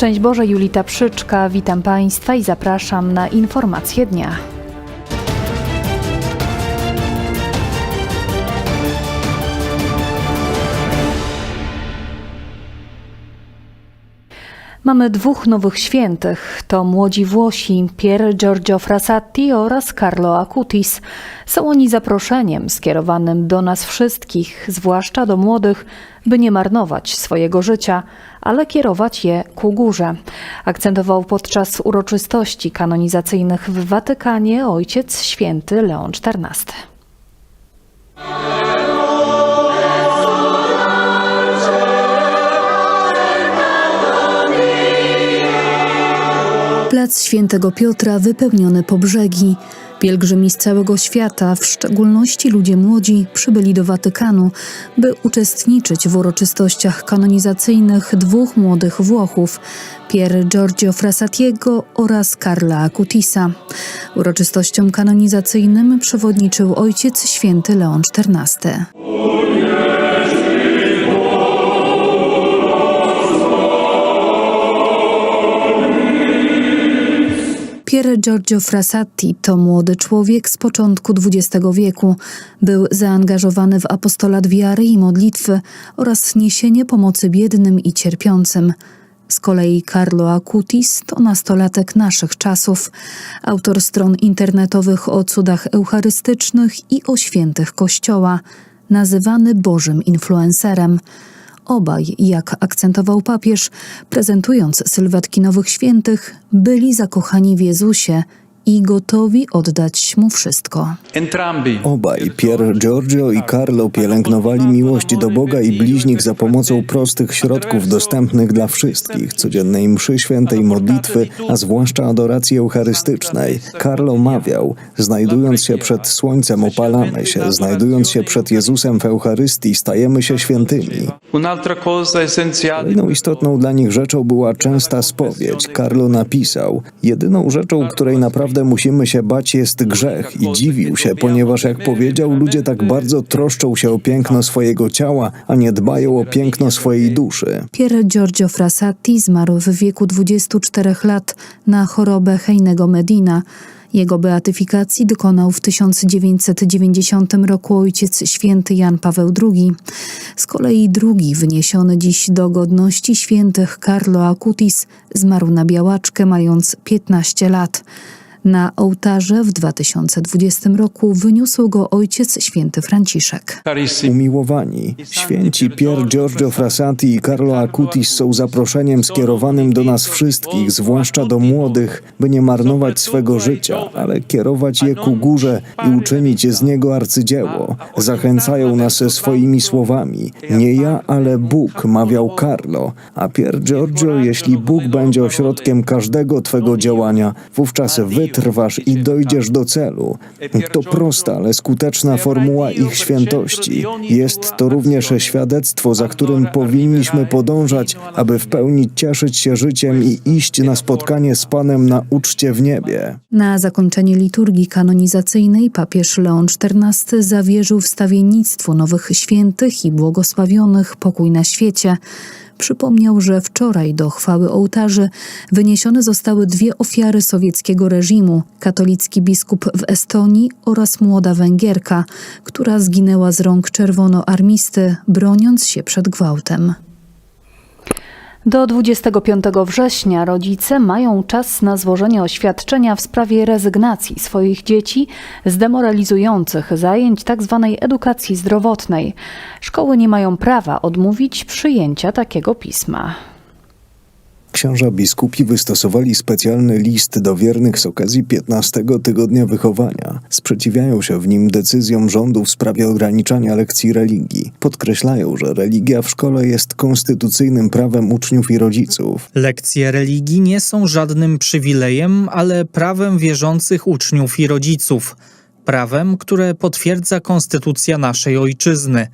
Szczęść Boże, Julita Przyczka, witam Państwa i zapraszam na informacje dnia. Mamy dwóch nowych świętych. To młodzi Włosi Pier Giorgio Frassati oraz Carlo Acutis. Są oni zaproszeniem skierowanym do nas wszystkich, zwłaszcza do młodych, by nie marnować swojego życia, ale kierować je ku górze. Akcentował podczas uroczystości kanonizacyjnych w Watykanie ojciec święty Leon XIV. Świętego Piotra wypełniony po brzegi. Pielgrzymi z całego świata, w szczególności ludzie młodzi, przybyli do Watykanu, by uczestniczyć w uroczystościach kanonizacyjnych dwóch młodych Włochów, Pier Giorgio Frassatiego oraz Carla Acutisa. Uroczystościom kanonizacyjnym przewodniczył ojciec święty Leon XIV. Pier Giorgio Frassati to młody człowiek z początku XX wieku. Był zaangażowany w apostolat wiary i modlitwy oraz niesienie pomocy biednym i cierpiącym. Z kolei Carlo Acutis to nastolatek naszych czasów, autor stron internetowych o cudach eucharystycznych i o świętych Kościoła, nazywany Bożym influencerem. Obaj, jak akcentował papież, prezentując sylwetki nowych świętych, byli zakochani w Jezusie i gotowi oddać mu wszystko. Obaj, Pier Giorgio i Carlo, pielęgnowali miłość do Boga i bliźnich za pomocą prostych środków dostępnych dla wszystkich, codziennej mszy świętej modlitwy, a zwłaszcza adoracji eucharystycznej. Carlo mawiał, znajdując się przed słońcem opalamy się, znajdując się przed Jezusem w Eucharystii stajemy się świętymi. Un'altra cosa essenziale Kolejną istotną dla nich rzeczą była częsta spowiedź. Carlo napisał, jedyną rzeczą, której naprawdę musimy się bać jest grzech i dziwił się, ponieważ jak powiedział, ludzie tak bardzo troszczą się o piękno swojego ciała, a nie dbają o piękno swojej duszy. Pier Giorgio Frassati zmarł w wieku 24 lat na chorobę Heinego Medina. Jego beatyfikacji dokonał w 1990 roku ojciec święty Jan Paweł II. Z kolei drugi, wyniesiony dziś do godności świętych Carlo Acutis, zmarł na białaczkę mając 15 lat. Na ołtarze w 2020 roku wyniósł go ojciec święty Franciszek. Umiłowani, święci Pier Giorgio Frassati i Carlo Acutis są zaproszeniem skierowanym do nas wszystkich, zwłaszcza do młodych, by nie marnować swego życia, ale kierować je ku górze i uczynić z niego arcydzieło. Zachęcają nas swoimi słowami. Nie ja, ale Bóg, mawiał Carlo, a Pier Giorgio, jeśli Bóg będzie ośrodkiem każdego twego działania, wówczas wytrwasz i dojdziesz do celu. To prosta, ale skuteczna formuła ich świętości. Jest to również świadectwo, za którym powinniśmy podążać, aby w pełni cieszyć się życiem i iść na spotkanie z Panem na uczcie w niebie. Na zakończenie liturgii kanonizacyjnej papież Leon XIV zawierzył wstawiennictwu nowych świętych i błogosławionych pokój na świecie. Przypomniał, że wczoraj do chwały ołtarzy wyniesione zostały dwie ofiary sowieckiego reżimu: katolicki biskup w Estonii oraz młoda Węgierka, która zginęła z rąk czerwonoarmisty, broniąc się przed gwałtem. Do 25 września rodzice mają czas na złożenie oświadczenia w sprawie rezygnacji swoich dzieci z demoralizujących zajęć tzw. edukacji zdrowotnej. Szkoły nie mają prawa odmówić przyjęcia takiego pisma. Księża biskupi wystosowali specjalny list do wiernych z okazji 15 tygodnia wychowania. Sprzeciwiają się w nim decyzjom rządu w sprawie ograniczania lekcji religii. Podkreślają, że religia w szkole jest konstytucyjnym prawem uczniów i rodziców. Lekcje religii nie są żadnym przywilejem, ale prawem wierzących uczniów i rodziców. Prawem, które potwierdza konstytucja naszej ojczyzny.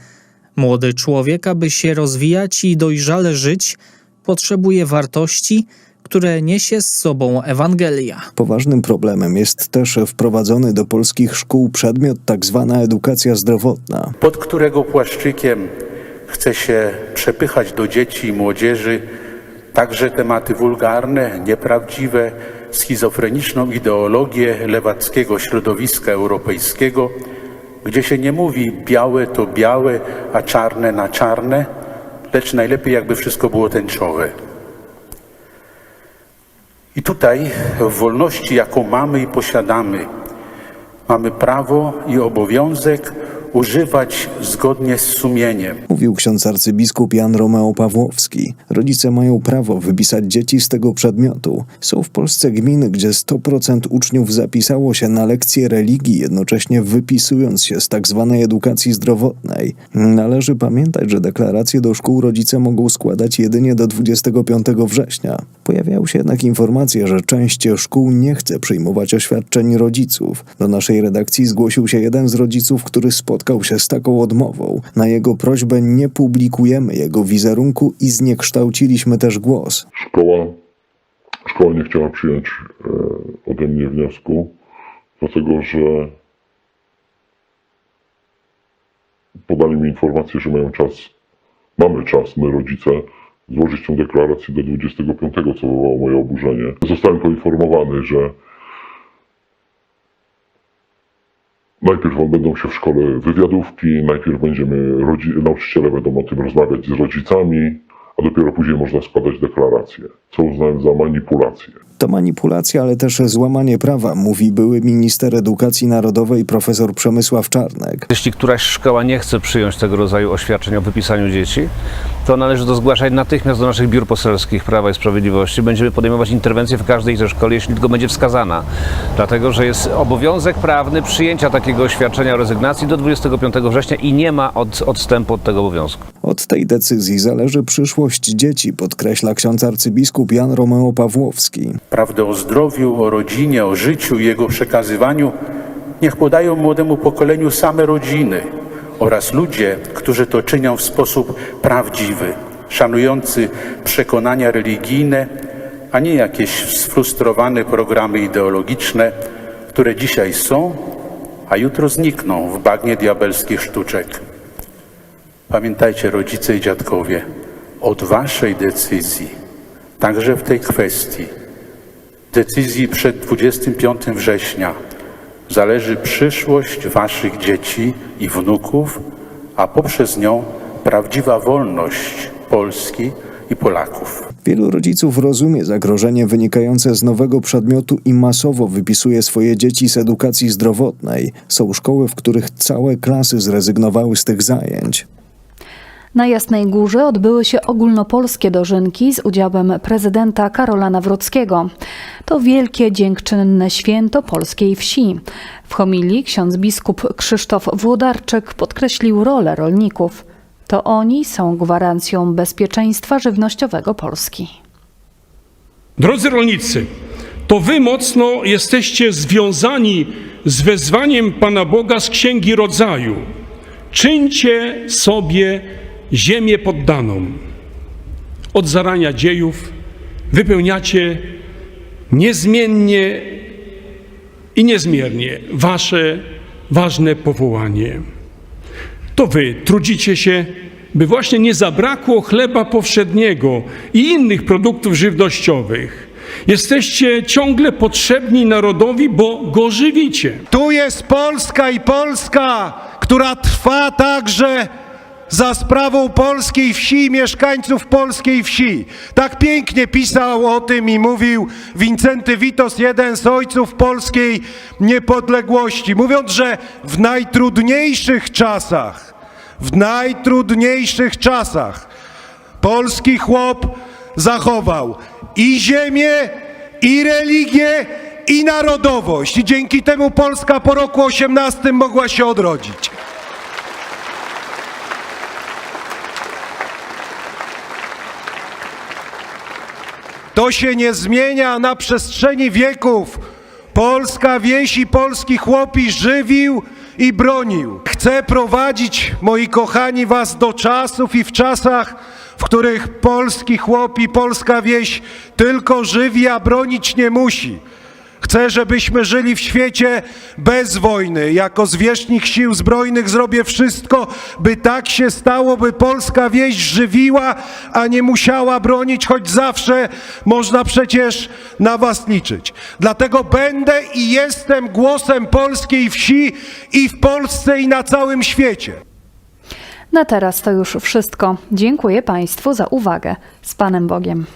Młody człowiek, aby się rozwijać i dojrzale żyć, potrzebuje wartości, które niesie z sobą Ewangelia. Poważnym problemem jest też wprowadzony do polskich szkół przedmiot tzw. edukacja zdrowotna. pod którego płaszczykiem chce się przepychać do dzieci i młodzieży Także tematy wulgarne, nieprawdziwe, schizofreniczną ideologię lewackiego środowiska europejskiego, gdzie się nie mówi białe to białe, a czarne na czarne, lecz najlepiej jakby wszystko było tęczowe. I tutaj w wolności, jaką mamy i posiadamy, mamy prawo i obowiązek używać zgodnie z sumieniem. Mówił ksiądz arcybiskup Jan Romeo Pawłowski. Rodzice mają prawo wypisać dzieci z tego przedmiotu. Są w Polsce gminy, gdzie 100% uczniów zapisało się na lekcje religii, jednocześnie wypisując się z tak zwanej edukacji zdrowotnej. Należy pamiętać, że deklaracje do szkół rodzice mogą składać jedynie do 25 września. Pojawiały się jednak informacje, że część szkół nie chce przyjmować oświadczeń rodziców. Do naszej redakcji zgłosił się jeden z rodziców, który spotkał się z taką odmową. Na jego prośbę nie publikujemy jego wizerunku i zniekształciliśmy też głos. Szkoła, szkoła nie chciała przyjąć e, ode mnie wniosku, dlatego że podali mi informację, że mają czas, mamy czas, my rodzice, złożyć tę deklarację do 25, co wywołało moje oburzenie. Zostałem poinformowany, że najpierw odbędą się w szkole wywiadówki, najpierw będziemy, nauczyciele będą o tym rozmawiać z rodzicami, a dopiero później można składać deklarację, co uznałem za manipulację. To manipulacja, ale też złamanie prawa, mówi były minister edukacji narodowej profesor Przemysław Czarnek. Jeśli któraś szkoła nie chce przyjąć tego rodzaju oświadczeń o wypisaniu dzieci, to należy to zgłaszać natychmiast do naszych biur poselskich Prawa i Sprawiedliwości. Będziemy podejmować interwencję w każdej ze szkol, jeśli tylko będzie wskazana. Dlatego, że jest obowiązek prawny przyjęcia takiego oświadczenia o rezygnacji do 25 września i nie ma od, odstępu od tego obowiązku. Od tej decyzji zależy przyszłość dzieci, podkreśla ksiądz arcybiskup Jan Romeo Pawłowski. Prawdę o zdrowiu, o rodzinie, o życiu i jego przekazywaniu niech podają młodemu pokoleniu same rodziny oraz ludzie, którzy to czynią w sposób prawdziwy, szanujący przekonania religijne, a nie jakieś sfrustrowane programy ideologiczne, które dzisiaj są, a jutro znikną w bagnie diabelskich sztuczek. Pamiętajcie, rodzice i dziadkowie, od waszej decyzji, także w tej kwestii, decyzji przed 25 września, zależy przyszłość waszych dzieci i wnuków, a poprzez nią prawdziwa wolność Polski i Polaków. Wielu rodziców rozumie zagrożenie wynikające z nowego przedmiotu i masowo wypisuje swoje dzieci z edukacji zdrowotnej. Są szkoły, w których całe klasy zrezygnowały z tych zajęć. Na Jasnej Górze odbyły się ogólnopolskie dożynki z udziałem prezydenta Karola Nawrockiego. To wielkie, dziękczynne święto polskiej wsi. W homilii ksiądz biskup Krzysztof Włodarczyk podkreślił rolę rolników. To oni są gwarancją bezpieczeństwa żywnościowego Polski. Drodzy rolnicy, to wy mocno jesteście związani z wezwaniem Pana Boga z Księgi Rodzaju. Czyńcie sobie ziemię poddaną. Od zarania dziejów wypełniacie niezmiennie i niezmiernie wasze ważne powołanie. To wy trudzicie się, by właśnie nie zabrakło chleba powszedniego i innych produktów żywnościowych. Jesteście ciągle potrzebni narodowi, bo go żywicie. Tu jest Polska i Polska, która trwa także za sprawą polskiej wsi i mieszkańców polskiej wsi. Tak pięknie pisał o tym i mówił Wincenty Witos, jeden z ojców polskiej niepodległości, mówiąc, że w najtrudniejszych czasach, w najtrudniejszych czasach polski chłop zachował i ziemię, i religię, i narodowość. I dzięki temu Polska po roku 18 mogła się odrodzić. To się nie zmienia na przestrzeni wieków. Polska wieś i polski chłopi żywił i bronił. Chcę prowadzić, moi kochani, was do czasów i w czasach, w których polski chłop i polska wieś tylko żywi, a bronić nie musi. Chcę, żebyśmy żyli w świecie bez wojny. Jako zwierzchnik sił zbrojnych zrobię wszystko, by tak się stało, by polska wieś żywiła, a nie musiała bronić, choć zawsze można przecież na was liczyć. Dlatego będę i jestem głosem polskiej wsi i w Polsce i na całym świecie. Na teraz to już wszystko. Dziękuję Państwu za uwagę. Z Panem Bogiem.